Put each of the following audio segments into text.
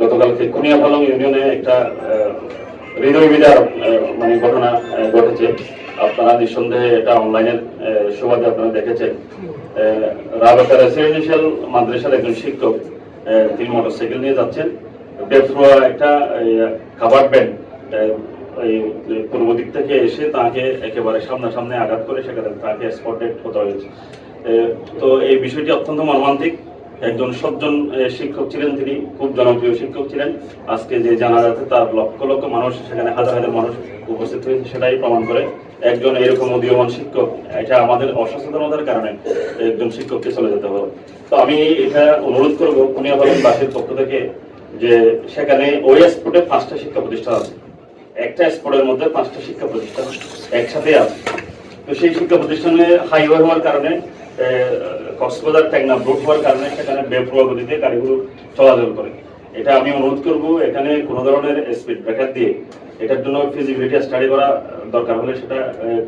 গতকালকে কুনিয়াপালং ইউনিয়নে একটা হৃদয় বিদার মানে ঘটনা ঘটেছে। আপনারা নিঃসন্দেহে এটা অনলাইনের সুবাদে আপনারা দেখেছেন। রাবেতা রেসিডেন্সিয়াল মাদ্রাসার একজন শিক্ষক তিনি মোটরসাইকেল নিয়ে যাচ্ছেন। বেফরোয়া একটা খাবার ব্যান্ড এই পূর্ব দিক থেকে এসে তাকে একেবারে সামনাসামনি আঘাত করে, সেখানে তাকে স্পটেড হতে হয়েছে। তো এই বিষয়টি অত্যন্ত মর্মান্তিক। একজন সজ্জন শিক্ষক ছিলেন তিনি, খুব জনপ্রিয় শিক্ষক ছিলেন। আজকে যে জানা যাচ্ছে তার লক্ষ লক্ষ মানুষ, সেখানে হাজার হাজার মানুষ উপস্থিত হয়েছে, সেটাই প্রমাণ করে একজন এরকম উদীয়মান শিক্ষক, এটা আমাদের অসচেতনতার কারণে একজন শিক্ষককে চলে যেতে হবে। তো আমি এটা অনুরোধ করব কুনিয়াবাসীর পক্ষ থেকে, যে সেখানে ওই স্পোর্টে পাঁচটা শিক্ষা প্রতিষ্ঠান আছে। একটা স্পোর্টের মধ্যে পাঁচটা শিক্ষা প্রতিষ্ঠান একসাথে আছে। তো সেই শিক্ষা প্রতিষ্ঠানে হাইওয়ে হওয়ার কারণে কক্সবাজার টেকনাফ রোড হওয়ার কারণে সেখানে বেপরোয়া গতিতে গাড়িগুলো চলাচল করে। এটা আমি অনুরোধ করব, এখানে কোনো ধরনের স্পিড ব্রেকার দিয়ে এটার জন্য ফিজিবিলিটি স্টাডি করা দরকার হলে সেটা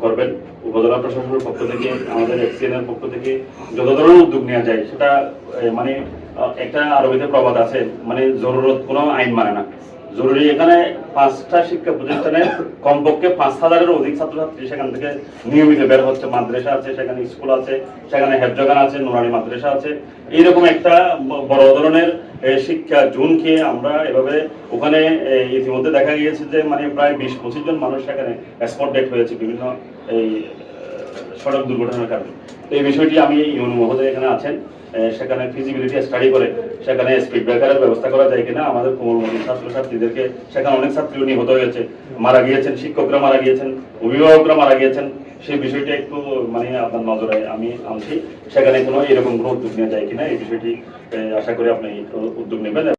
করবেন। উপজেলা প্রশাসনের পক্ষ থেকে, আমাদের এক্সিএনের পক্ষ থেকে যত ধরনের উদ্যোগ নেওয়া যায় সেটা মানে একটা আরবিতে প্রবাদ আছে মানে জরুরত কোনো আইন মানে না। জরুরি। এখানে পাঁচটা শিক্ষা প্রতিষ্ঠানে কমপক্ষে পাঁচ হাজারের অধিক ছাত্রছাত্রী সেখান থেকে নিয়মিত বের হচ্ছে। মাদ্রাসা আছে, সেখানে স্কুল আছে, সেখানে হেফজগান আছে নুরানি মাদ্রাসা আছে। এইরকম একটা বড় ধরনের শিক্ষা জুনকে আমরা এভাবে ওখানে ইতিমধ্যে দেখা গিয়েছে যে মানে প্রায় বিশ পঁচিশ জন মানুষ সেখানে স্পট ডেট হয়েছে বিভিন্ন, এই সড়ক দুর্ঘটনার কারণে। এই বিষয়টি আমি ইউনু মহোদয় এখানে আছেন। সেখানে ফিজিবিলিটি স্টাডি করে সেখানে স্পিড ব্রেকারের ব্যবস্থা করা যায় কিনা, আমাদের কোমলমতি ছাত্রছাত্রীদেরকে সেখানে অনেক ছাত্রী নিহত হয়েছে। মারা গিয়েছেন, শিক্ষকরা মারা গিয়েছেন, অভিভাবকরা মারা গিয়েছেন। সেই বিষয়টা একটু মানে আপনার নজরে আমি আনছি। সেখানে কোনো এরকম কোনো উদ্যোগ নেওয়া যায় কিনা, এই বিষয়টি আশা করি আপনি উদ্যোগ নেবেন।